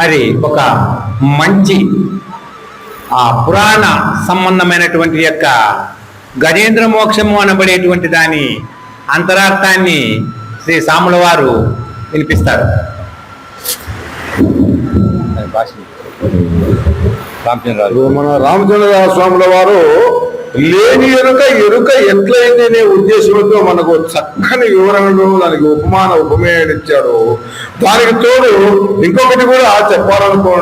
మరి ఒక మంచి ఆ పురాణ సంబంధమైనటువంటి యొక్క గజేంద్ర మోక్షము అనబడేటువంటి దాని అంతరార్థాన్ని శ్రీ సాముల వారు వినిపిస్తారు. ఇప్పుడు రామచంద్రరావు స్వాముల వారు లేని ఎరుక ఎరుక ఎట్లయింది అనే ఉద్దేశంతో మనకు చక్కని వివరణలు దానికి ఉపమాన ఉపమేయం ఇచ్చాడు. దానికి తోడు ఇంకొకటి కూడా చెప్పాలనుకో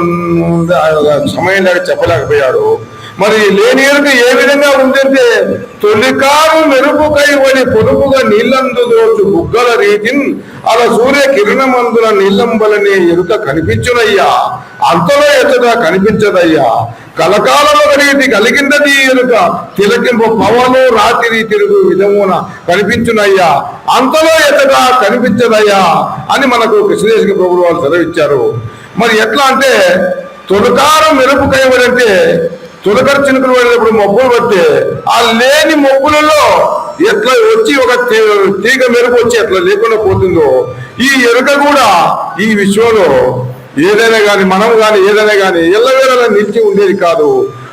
సమయం లేక చెప్పలేకపోయాడు. మరి లేని ఎరుక ఏ విధంగా ఉందంటే తొలికారు మెరుపుకై వడి పొదుపుగా నీళ్ళందు దోచు బుగ్గల రీతిన్ అలా సూర్య కిరణమందుల నీళ్ళంబలని ఎరుక కనిపించునయ్యా. అంతలో ఎచ్చట కనిపించదయ్యా. కలకాలలో రీతి కలిగిందది ఎరుక. తిలకింపు పవను రాత్రి తిరుగు విధమున కనిపించునయ్యా. అంతలో ఎచ్చట కనిపించదయ్యా అని మనకు కృష్ణదేశ ప్రభువు వాళ్ళు సెలవిచ్చారు. మరి ఎట్లా అంటే తొలకారం మెరుపు కైవడంటే తులకర చినుకులు పడినప్పుడు మబ్బులు పడితే ఆ లేని మబ్బులలో ఎట్లా వచ్చి ఒక తీ- తీగ మెరుపు వచ్చి ఎట్లా లేకుండా పోతుందో ఈ ఎరుక కూడా ఈ విశ్వంలో ఏదైనా కానీ మనం కానీ ఏదైనా కానీ ఎల్లవేళలా నిలిచి ఉండేది కాదు.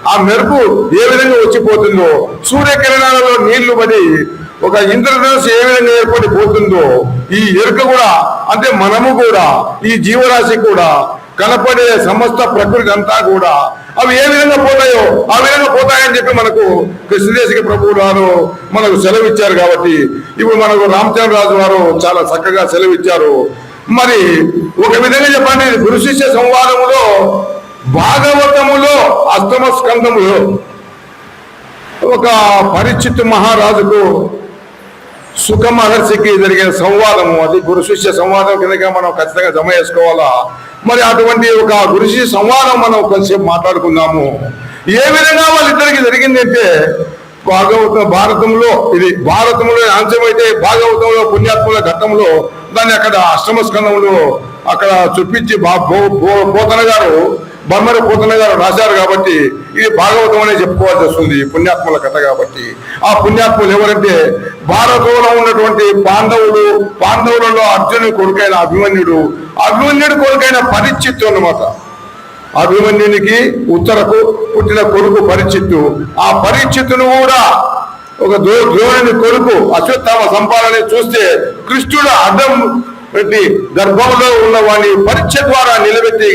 ఆ మెరుపు ఏ విధంగా వచ్చిపోతుందో సూర్యకిరణాలలో నీళ్ళు పడి ఒక ఇంద్రధనుసు ఏ విధంగా ఏర్పడి పోతుందో ఈ ఎరుక కూడా అంటే మనము కూడా ఈ జీవరాశి కూడా కనపడే సమస్త ప్రకృతి అంతా కూడా అవి ఏ విధంగా పోతాయో ఆ విధంగా పోతాయని చెప్పి మనకు కృష్ణదేశిక ప్రభువు వారు మనకు సెలవిచ్చారు కాబట్టి ఇప్పుడు మనకు రామచంద్రరాజు వారు చాలా చక్కగా సెలవిచ్చారు. మరి ఒక విధంగా చెప్పండి గురు శిష్య సంవాదములో భాగవతములో అష్టమ స్కంధములో ఒక పరిచిత్ మహారాజుకు సుఖ మహర్షికి జరిగిన సంవాదము అది గురు శిష్య సంవాదం కిందగా మనం ఖచ్చితంగా జమ చేసుకోవాలా? మరి అటువంటి ఒక గురు సంవాదం మనం కొంచెంసేపు మాట్లాడుకుందాము. ఏ విధంగా వాళ్ళిద్దరికి జరిగింది అంటే భాగవత భారతంలో ఇది భారతంలో అంశమైతే భాగవతంలో పుణ్యాత్మల ఘట్టంలో దాన్ని అక్కడ అష్టమ స్కందంలో అక్కడ చూపించి బా- బో- బో- పోతన గారు బొమ్మరి పూతన గారు రాశారు కాబట్టి ఇది భాగవతం అనే చెప్పుకోవాల్సి వస్తుంది పుణ్యాత్ముల కథ కాబట్టి. ఆ పుణ్యాత్ములు ఎవరంటే భారతంలో ఉన్నటువంటి పాండవులు పాండవులలో అర్జునుడి కొడుకైన అభిమన్యుడు. అభిమన్యుడి కొడుకైన పరిచిత్తు అన్నమాట. అభిమన్యునికి ఉత్తరకు పుట్టిన కొడుకు పరిచిత్తు. ఆ పరిచిత్తును కూడా ఒక ద్రో ద్రోణుని కొడుకు అశ్వత్థామ సంపాలని చూస్తే కృష్ణుడు అడ్డం పెట్టి గర్భంలో ఉన్న వాడిని పరీక్ష ద్వారా నిలబెట్టి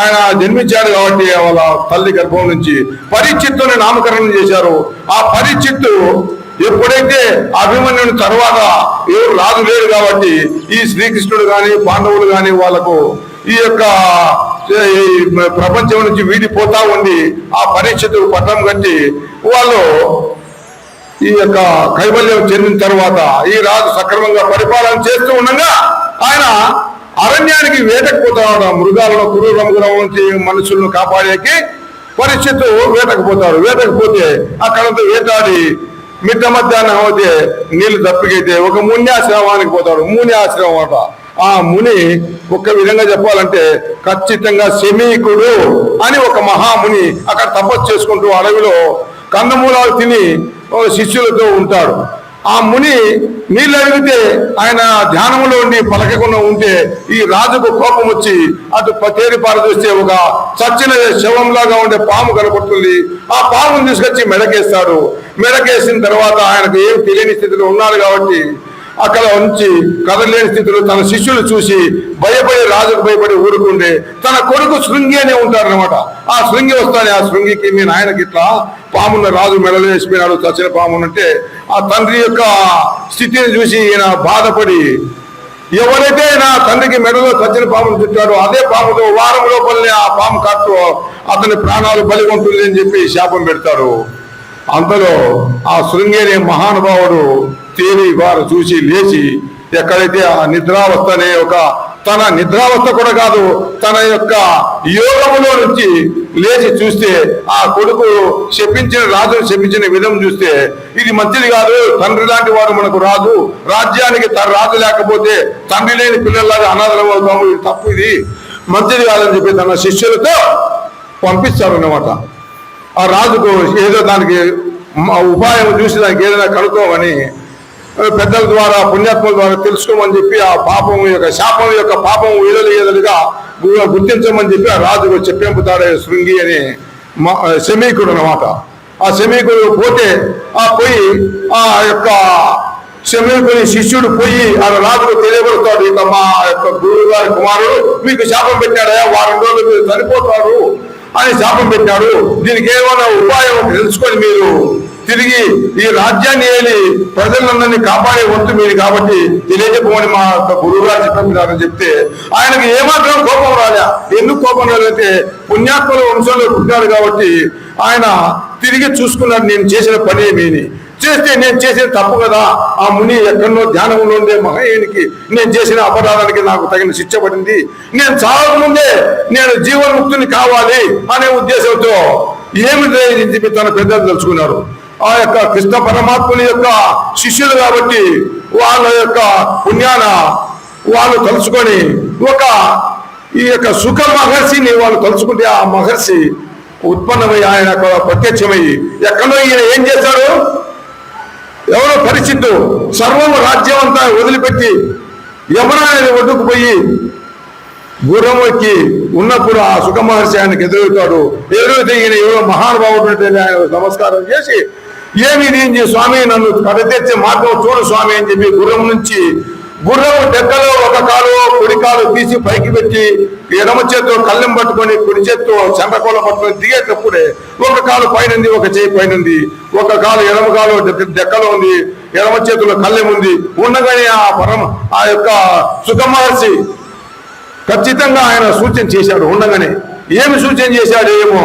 ఆయన జన్మించాడు కాబట్టి వాళ్ళ తల్లి గర్భం నుంచి పరిచిత్తుని నామకరణం చేశారు. ఆ పరిచిత్తు ఎప్పుడైతే అభిమన్యుని తర్వాత ఎవరు రాజు లేడు కాబట్టి ఈ శ్రీకృష్ణుడు కానీ పాండవులు కానీ వాళ్ళకు ఈ యొక్క ప్రపంచం నుంచి వీడిపోతా ఉండి ఆ పరీక్షకు పట్టం కట్టి వాళ్ళు ఈ యొక్క కైవల్యం చెందిన తర్వాత ఈ రాజు సక్రమంగా పరిపాలన చేస్తూ ఉండగా ఆయన అరణ్యానికి వేటకు పోతాడు. మృగాలను కురూరముల నుంచి మనుషులను కాపాడేకి పరిస్థితి వేటకు పోతాడు వేటకు పోతే అక్కడంతా వేటాడి మిట్ట మధ్యాహ్నం అయితే నీళ్ళు దప్పికైతే ఒక ముని ఆశ్రమానికి పోతాడు. ముని ఆశ్రమం అట. ఆ ముని ఒక విధంగా చెప్పాలంటే ఖచ్చితంగా శమీకుడు అని ఒక మహాముని అక్కడ తపస్సు చేసుకుంటూ అడవిలో కందమూలాలు తిని శిష్యులతో ఉంటాడు. ఆ ముని నీళ్ళు అడిగితే ఆయన ధ్యానంలో ఉండి పలకకుండా ఉంటే ఈ రాజుకు కోపం వచ్చి అటు తేరి పారదూస్తే ఒక చచ్చిన శవంలాగా ఉండే పాము కనపడుతుంది. ఆ పామును తీసుకొచ్చి మెడకేస్తాడు. మెడకేసిన తర్వాత ఆయనకు ఏం తెలియని స్థితిలో ఉన్నాడు కాబట్టి అక్కడ ఉంచి కదలేని స్థితిలో తన శిష్యులు చూసి భయపడి రాజుకు భయపడి ఊరుకుండే తన కొడుకు శృంగి అనే ఉంటారనమాట ఆ శృంగి వస్తానే ఆ శృంగికి మీ నాయనకి ఇట్లా పామున్న రాజు మెడలో వేసిపోయినాడు చచ్చిన పామునంటే ఆ తండ్రి యొక్క స్థితిని చూసి ఈయన బాధపడి ఎవరైతే నా తండ్రికి మెడలో చచ్చిన పామును చుట్టాడో అదే పాముతో వారం లోపలనే ఆ పాము కాటు అతని ప్రాణాలు బలి ఉంటుంది అని చెప్పి శాపం పెడతారు. అంతలో ఆ శృంగేరి మహానుభావుడు తేలి వారు చూసి లేచి ఎక్కడైతే ఆ నిద్రావస్థ అనే ఒక తన నిద్రావస్థ కూడా కాదు తన యొక్క యోగములో నుంచి లేచి చూస్తే ఆ కొడుకు శపించిన రాజును శపించిన విధం చూస్తే ఇది మంచిది కాదు తండ్రి లాంటి వాడు మనకు రాజు రాజ్యానికి తన రాజు లేకపోతే తండ్రి లేని పిల్లల్లాగా అనాథలం అవుతాము ఇది తప్పు ఇది. మంచిది కాదని చెప్పి తన శిష్యులతో పంపిస్తారు అన్నమాట ఆ రాజుకు ఏదో దానికి ఉపాయం చూసి దానికి ఏదైనా కనుక్కోమని పెద్దల ద్వారా పుణ్యాత్మల ద్వారా తెలుసుకోమని చెప్పి ఆ పాపం యొక్క శాపం యొక్క పాపం వీడలు గుర్తించమని చెప్పి ఆ రాజుకు చెప్పేంపుతాడే శృంగి అనే మా శమీకుడు అన్నమాట. ఆ శమీకుడు పోతే ఆ పోయి ఆ యొక్క శమీకుని శిష్యుడు పోయి ఆ రాజుకు తెలియబడతాడు ఇక మా యొక్క గురువు గారి కుమారుడు మీకు శాపం పెట్టాడా? వారం రోజులు మీరు చనిపోతారు అని శాపం పెట్టాడు. దీనికి ఏమైనా ఉపాయం తెలుసుకొని మీరు తిరిగి ఈ రాజ్యాన్ని ఏలి ప్రజలందరినీ కాపాడే వంతు మీరు కాబట్టి తెలియజెప్పమని మా గురువు గారు చెప్పారని చెప్తే ఆయనకి ఏమాత్రం కోపం రాలే. ఎందుకు కోపం రాలంటే పుణ్యాత్మల వంశంలో పుట్టాడు కాబట్టి ఆయన తిరిగి చూసుకున్నాడు నేను చేసిన పని ఏమీని. చేస్తే నేను చేసిన తప్పు కదా. ఆ ముని ఎక్కడో ధ్యానంలో ఉండే మహేయునికి నేను చేసిన అపరాధానికి నాకు తగిన శిక్ష పడింది. నేను చాలా ముందే నేను జీవన్ముక్తుని కావాలి అనే ఉద్దేశంతో ఏమి తన పెద్దలు తెలుసుకున్నారు. ఆ యొక్క కృష్ణ పరమాత్ముని యొక్క శిష్యులు కాబట్టి వాళ్ళ యొక్క పుణ్యాన వాళ్ళు తలుచుకొని ఒక ఈ యొక్క సుఖ మహర్షిని వాళ్ళు తలుచుకుంటే ఆ మహర్షి ఉత్పన్నమై ఆయన ప్రత్యక్షమై ఎక్కడో ఈయన ఏం చేశాడు? ఎవరో పరిచిద్దు సర్వము రాజ్యం అంతా వదిలిపెట్టి యమనాయని ఒడ్డుకు పోయి గుర్రం ఎక్కి ఉన్నప్పుడు ఆ సుఖ మహర్షి ఆయనకు ఎదురవుతాడు. ఎదురైతే ఈయన ఎవరో మహానుభావుడు ఆయన నమస్కారం చేసి ఏమి ఇది స్వామి నన్ను కడతెచ్చే మార్గం చూడు స్వామి అని చెప్పి గుర్రం నుంచి గుర్రం డెక్కలో ఒక కాలు కుడి కాలు తీసి పైకి పెట్టి ఎడమ చేత్తో కళ్ళెం పట్టుకొని కుడి చేత్తో చంద్రకోల పట్టుకొని దిగేటప్పుడే ఒక కాలు పైన ఒక చేయి పైన ఒక కాలు ఎడమ కాలు డెక్క- డెక్కలో ఉంది ఎడమ చేతిలో కళ్ళెం ఉంది. ఉండగానే ఆ పరమ ఆ యొక్క సుఖమహర్షి ఖచ్చితంగా ఆయన సూచన చేశాడు ఉండగానే. ఏమి సూచన చేశాడు ఏమో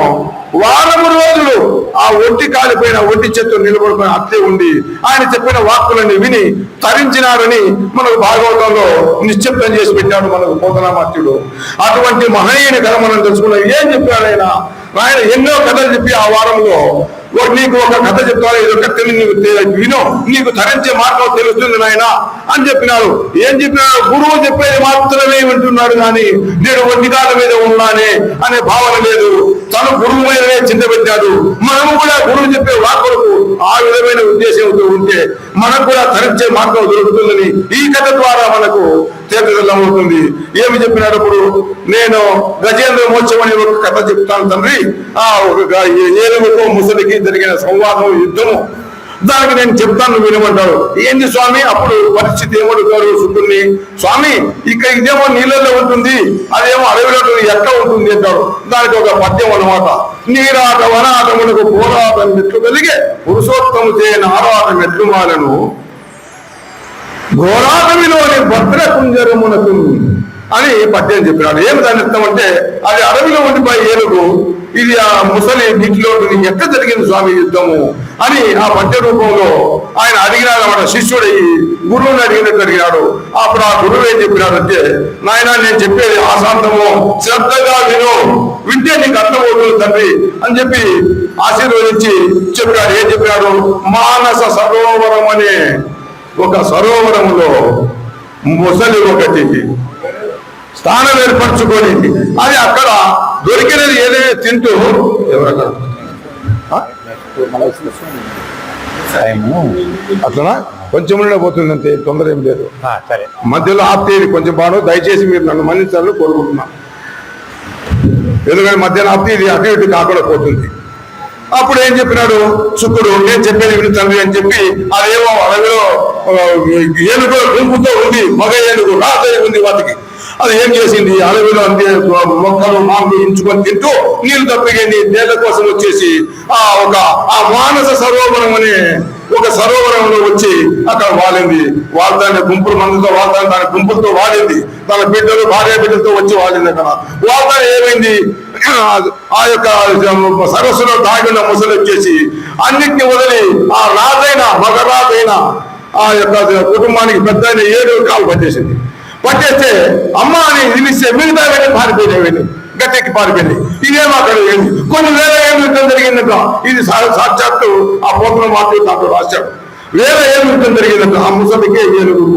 వారం రోజులు ఆ ఒంటి కాలిపోయిన ఒంటి చెత్త నిలబడిపోయిన అట్లే ఉండి ఆయన చెప్పిన వాక్కులన్నీ విని తరించినారని మనకు భాగవతంలో నిశ్శబ్దం చేసి పెట్టాడు మనకు పోతనామాత్యుడు. అటువంటి మహనీయుని కథ మనం తెలుసుకున్నాం. ఏం చెప్పాడు ఆయన? ఆయన ఎన్నో కథలు చెప్పి ఆ వారంలో ఓ నీకు ఒక కథ చెప్తాను ఇది ఒక తెలియని నీకు విను నీకు తరించే మార్గం తెలుస్తుంది నాయన అని చెప్పినాడు. ఏం చెప్పినాడు? గురువు చెప్పేది మాత్రమే వింటున్నాడు కానీ నేను ఒంటి కాళ్ళ మీద ఉన్నానే అనే భావన లేదు. తను గురువు మీదనే చింత పెట్టాడు. మనము కూడా గురువు చెప్పే వాక్కులకు ఆ విధమైన ఉద్దేశంతో ఉంటే మనకు కూడా తరించే మార్గం దొరుకుతుందని ఈ కథ ద్వారా మనకు తీర్థదల్లమవుతుంది ఏమి చెప్పినప్పుడు నేను గజేంద్ర మోక్షం అనే ఒక కథ చెప్తాను తండ్రి. ఆ ఒక గ- ముసలికి జరిగిన సంవాదం యుద్ధము. దానికి నేను చెప్తాను వినమంటాడు ఏంది స్వామి? అప్పుడు పరిస్థితి ఏమడుగుతారు శుద్ధుల్ని స్వామి ఇక్కడ ఇదేమో నీళ్ళలో ఉంటుంది అదేమో అడవిలో ఉంటుంది, ఎక్కడ ఉంటుంది అంటాడు. దానికి ఒక పద్యం అన్నమాట. నీరాట వనాటములకు పోరాటం మెట్లు కలిగే పురుషోత్తము చేయని ఆరాటం మెట్లు మాలను. ఘోరాటమిలోని భద్రకుంజరమునకు అని పద్యం చెప్పినాడు. ఏమి దాని అర్థం అంటే అది అడవిలో ఉండిపోయి ఏనుగు ఇది ఆ ముసలి నీటిలో ఎక్కడ జరిగింది స్వామి యుద్ధము? అని ఆ పద్య రూపంలో ఆయన అడిగినాడు మన శిష్యుడు గురువుని అడిగినట్టు అడిగినాడు అప్పుడు ఆ గురువు ఏం చెప్పినాడంటే నాయన నేను చెప్పేది ఆశాంతము. శ్రద్ధగా విను. వింటే నీకు అర్థమవుతుంది తండ్రి అని చెప్పి ఆశీర్వదించి చెప్పాడు. ఏం చెప్పాడు? మానస సరోవరం అనే ఒక సరోవరంలో ముసలి ఒకటి స్థానం ఏర్పరచుకొని అది అక్కడ దొరికినది ఏదైనా తింటూ ఎవరన్నా టైము. అట్లనా? కొంచెం పోతుంది అంతే తొందర ఏం లేదు. సరే. మధ్యలో ఆప్తేది కొంచెం బాను దయచేసి మీరు నన్ను మన్నించాలని కోరుకుంటున్నా. ఎందుకంటే మధ్యాహ్నం ఆప్తి ఇది అటు ఇటు కాకుండా పోతుంది. అప్పుడు ఏం చెప్పినాడు? శుక్రుడు నేను చెప్పేది విను తండ్రి అని చెప్పి అదేమో అడవిలో ఏనుగు గుంపుతో ఉంది మగ ఏనుగు రాజయ్య ఉంది వాటికి. అది ఏం చేసింది? అడవిలో అంతే మొక్కలు మామిడి ఉంచుకొని తింటూ నీళ్ళు తప్పిగండి నేల కోసం వచ్చేసి ఆ ఒక ఆ మానస సరోవరం అనే ఒక సరోవరంలో వచ్చి అక్కడ వాలింది. వాళ్ళ గుంపులు మందులతో వాళ్ళ దాని గుంపులతో వాడింది తన బిడ్డలు భార్య బిడ్డలతో వచ్చి వాడింది అక్కడ. వాళ్ళ ఏమైంది? ఆ యొక్క సరస్సులో దాగిన ముసలి వచ్చేసి అన్నిటిని వదిలి ఆ రాజైన మగరాజైన ఆ యొక్క కుటుంబానికి పెద్ద ఏడు కాలు పట్టేసింది. పట్టేస్తే అమ్మ అని నిలిస్తే మిగతా వెళ్ళి. పారిపోయినవి గట్టెక్కి పారిపోయింది ఇదేమో అక్కడ కొన్ని వేల ఏమిటం జరిగిందట. ఇది సాక్షాత్తు ఆ పోతున్న మాటలు దాంట్లో రాశాడు. వేల ఏమిటం జరిగిందట. ఆ ముసలికే ఏనుగు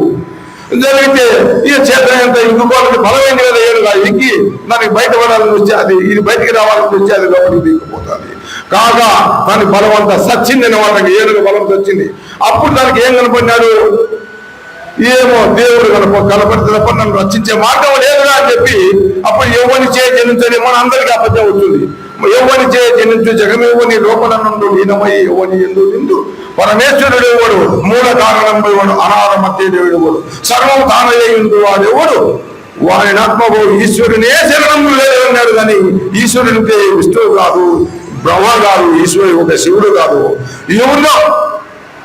జరిగితే ఈ క్షేత్రం ఎంత ఇంకోళ్ళకి బలమైన కదా ఏడుగా ఎక్కి దానికి బయటపడాలని వచ్చి అది ఇది బయటికి రావాలని వచ్చి అది లోపలికి దిగిపోతుంది. కాగా దాని బలం అంతా సచ్చింది అనమాట ఏనుగు బలం సచ్చింది. అప్పుడు దానికి ఏం కనపడినాడు? ఏమో దేవుడు కనుక కనపడితే తప్ప నన్ను రక్షించే మార్గం లేదురా అని చెప్పి అప్పుడు ఎవరిని చేయ జనించని మన అందరికీ అబద్ధం అవుతుంది. ఎవరిని చేయ జనించు జగమేవని లోపల నుండి లీనమై ఎవని ఎందు నిందు పరమేశ్వరుడు ఎవడు? మూల కారణం వాడు అనాథ మధ్య దేవుడు ఎవడు? సర్వం తానయ్య వాడు ఎవడు? వారి ఆత్మకు ఈశ్వరునే శరణము లేదు అన్నాడు కానీ ఈశ్వరునికే విష్ణువు కాదు బ్రహ్మ కాదు ఈశ్వరుడు ఒక శివుడు కాదు. ఎవరిలో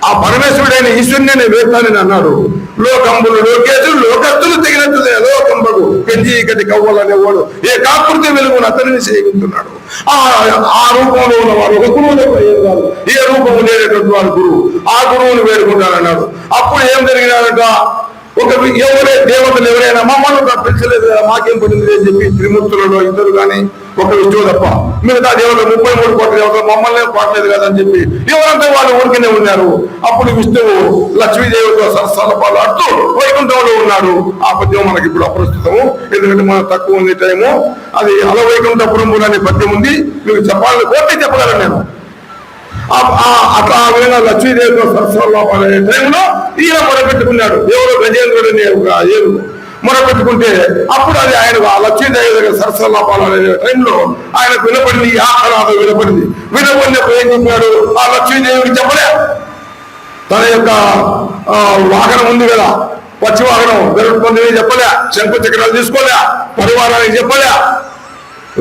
ఆ పరమేశ్వరుడైన ఈశ్వరుని నేను వేస్తానని అన్నాడు. లోకంబులు లోకేశులు లోకత్తులు తగినట్టు లోకంబకు పెంచి ఇకటి కవ్వాలనేవాడు ఏ కాకృతి వెలుగును అతనిని సేవిస్తున్నాడు ఆ ఆ రూపంలో ఉన్నవాడు ఒక గురువు తప్ప ఏ రూపము లేనటువంటి వాడు గురువు. ఆ గురువును వేడుకుంటానన్నాడు. అప్పుడు ఏం జరిగినాడంట? ఒక ఎవరే దేవతలు ఎవరైనా మమ్మల్ని తప్పించలేదు కదా మాకేం పడింది అని చెప్పి త్రిమూర్తులలో ఇద్దరు కానీ ఒక విష్ణువు తప్ప. మిగతా దేవతలు ముప్పై మూడు కోట్ల దేవతలు మమ్మల్ని కోట్లేదు కదా అని చెప్పి ఎవరంతా వాళ్ళు ఊరికనే ఉన్నారు. అప్పుడు విష్ణువు లక్ష్మీదేవితో సరస్సాల పాలు అడుతూ వైకుంఠంలో ఉన్నాడు. ఆ పద్యం మనకి ఇప్పుడు అప్రస్తుతము. ఎందుకంటే మనకు తక్కువ ఉంది టైము. అది అలవైకుంఠపురం అనే పద్యం ఉంది. మీకు చెప్పాలని కోరితే చెప్పగలను నేను. ఆ- అట్లా ఆ విధంగా లక్ష్మీదేవితో సరస్వరంలో పడే టైంలో ఈయన మొరపెట్టుకున్నాడు. ఎవరు గజేంద్రుడు అనే ఒక మొరపెట్టుకుంటే అప్పుడు అది ఆయన ఆ లక్ష్మీదేవి దగ్గర సరస్వరంలో పాలనే టైంలో ఆయనకు వినపడింది ఈ ఆహ్లాదం వినపడింది. వినపడినప్పుడు ఏం చెప్పాడు? ఆ లక్ష్మీదేవికి చెప్పలే. తన యొక్క వాహనం ఉంది కదా పచ్చి వాహనం గరుడు చెప్పలే. శంకు చక్రాలు తీసుకోలే. పరివారానికి చెప్పలే.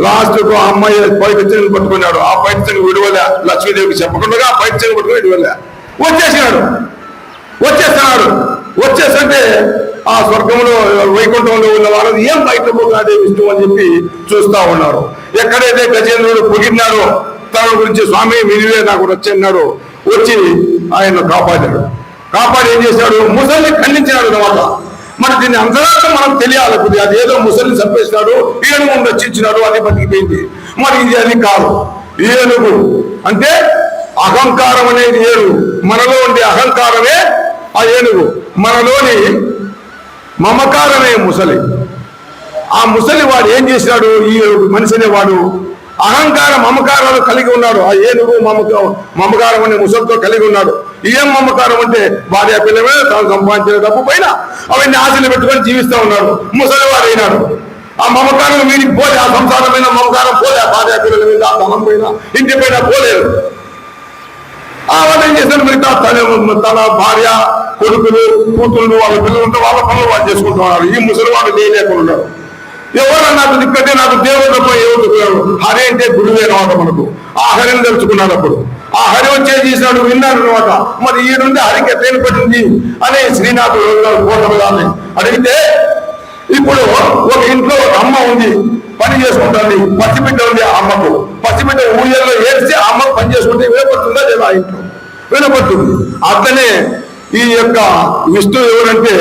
లాస్ట్కు అమ్మాయి బయట చెంగు పట్టుకున్నాడు. ఆ బయట చెంగు విడవలే. లక్ష్మీదేవికి చెప్పకుండా ఆ బయట చెంగు పట్టుకుని విడవలే. వచ్చేసినాడు. వచ్చేస్తున్నాడు. వచ్చేసంటే ఆ స్వర్గంలో వైకుంఠంలో ఉన్న వాళ్ళు ఏం బయట కాదే విష్ణు అని చెప్పి చూస్తా ఉన్నారు. ఎక్కడైతే గజేంద్రుడు పొగిడినాడో తన గురించి స్వామి వినివే నాకు వచ్చన్నాడు వచ్చి ఆయన కాపాడాడు. కాపాడి ఏం చేశాడు? ముసల్ని ఖండించినాడు తర్వాత. మరి దీన్ని అంతరాత్మ మనం తెలియాలి కొద్దిగా అది ఏదో ముసలిని చంపేసినాడు ఏనుగు రక్షించినాడు అని బతికిపోయింది. మరి ఇది అది కాదు. ఏనుగు అంటే అహంకారం అనేది ఏడు. మనలో ఉండే అహంకారమే ఆ ఏనుగు మనలోని మమకారమే ముసలి. ఆ ముసలి వాడు ఏం చేసినాడు ఈ మనిషి అనేవాడు అహంకార మమకారాలు కలిగి ఉన్నాడు. ఆ ఏనుగు మమక మమకారం అనే ముసలితో కలిగి ఉన్నాడు. ఏం మమకారం అంటే భార్య పిల్లమే తాను సంపాదించిన డబ్బు పైన అవన్నీ ఆశలు పెట్టుకొని జీవిస్తా ఉన్నాడు. ముసలివాడు అయినాడు. ఆ మమకారం వీరికి పోలే ఆ సంసారమైన మమకారం పోలే ఆ భార్య పిల్లల మీద ఆ ధనం పైన ఇంటి పైన పోలేదు. ఆ వాళ్ళు ఏం చేశాడు? మిగతా తన తన భార్య కొడుకులు కూతుళ్ళు వాళ్ళ పిల్లలు ఉంటే వాళ్ళ పనులు వాళ్ళు చేసుకుంటున్నారు. ఈ ముసలి వాళ్ళు లేకుండా ఉన్నారు ఎవరు నాకు దిక్కటే నాకు దేవుడు తప్ప ఎవరు హరి అంటే గురువే అనమాట మనకు. ఆ హరిని తెలుసుకున్నాడు అప్పుడు. ఆ హరి వచ్చే చేసినాడు విన్నాడు అనమాట. మరి ఈ నుండి హరికి ఎట్లయిన పడింది అని శ్రీనాథుడు కోటలు అడిగితే ఇప్పుడు ఒక ఇంట్లో అమ్మ ఉంది పని చేసుకుంటుంది. పసిబిడ్డ ఉంది ఆ అమ్మకు. పసిబిడ్డ ఊళ్ళల్లో ఏడ్చి ఆ అమ్మ పని చేసుకుంటే వినపడుతుందా లేదా ఇంట్లో? వినపడుతుంది. అట్లనే ఈ యొక్క విష్ణు ఎవరంటే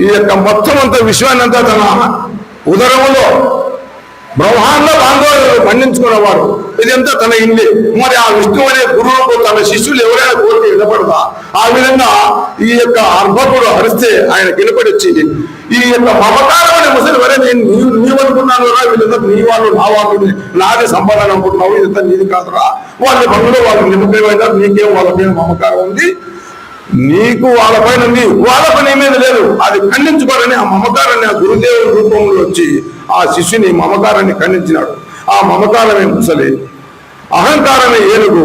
ఈ యొక్క మొత్తం అంతా విశ్వాన్ని అంతా తన ఉదరములో బ్రహ్మాండ బాంధవులు పండించుకున్నవాడు. ఇదంతా తన ఇల్లు. మరి ఆ విష్ణు అనే గురువుకు తన శిష్యులు ఎవరైనా కోరిక వినపడదా ఆ విధంగా ఈ యొక్క అర్భకుడు హరిస్తే ఆయన వినపడి వచ్చింది. ఈ యొక్క మమకారం అనే ముసలి వరే నేను నీవనుకున్నాను రా వీళ్ళంతా నీ వాళ్ళు నా వాళ్ళు నాది సంపాదన అనుకుంటున్నావు ఇదంతా నీది కాదురా. వాళ్ళ పనులు వాళ్ళు నిమ్మకమైన నీకేం వాళ్ళకేం మమకారం ఉంది. నీకు వాళ్ళ పైన ఉంది. వాళ్ళ పని మీద లేదు. అది ఖండించుకోవాలని ఆ మమకారాన్ని ఆ గురుదేవుడి రూపంలో వచ్చి ఆ శిష్యుని మమకారాన్ని ఖండించినాడు. ఆ మమకారమే ముసలి అహంకారమే ఏనుగు.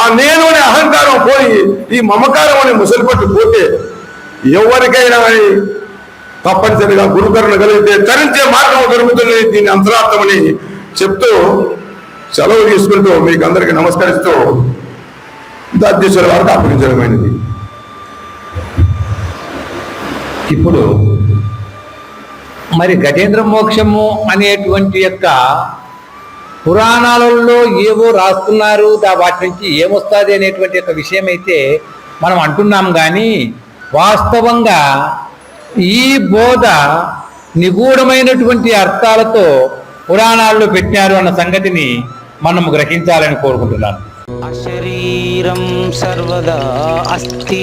ఆ నేను అనే అహంకారం పోయి ఈ మమకారం అనే ముసలి పట్టు పోతే ఎవరికైనా తప్పనిసరిగా గురుకరణ కలిగితే తరించే మార్గం దొరుకుతుంది దీని అంతరార్థమని చెప్తూ సెలవు తీసుకుంటూ మీకు అందరికీ నమస్కరిస్తూ దాద్యేశ్వర వారికి అప్పగించడమైనది. ఇప్పుడు మరి గజేంద్ర మోక్షము అనేటువంటి యొక్క పురాణాలలో ఏవో రాస్తున్నారు వాటి నుంచి ఏమొస్తుంది అనేటువంటి యొక్క విషయం అయితే మనం అంటున్నాం కానీ వాస్తవంగా ఈ బోధ నిగూఢమైనటువంటి అర్థాలతో పురాణాల్లో పెట్టారు అన్న సంగతిని మనం గ్రహించాలని కోరుకుంటున్నాను. శరీరం సర్వదా అస్తి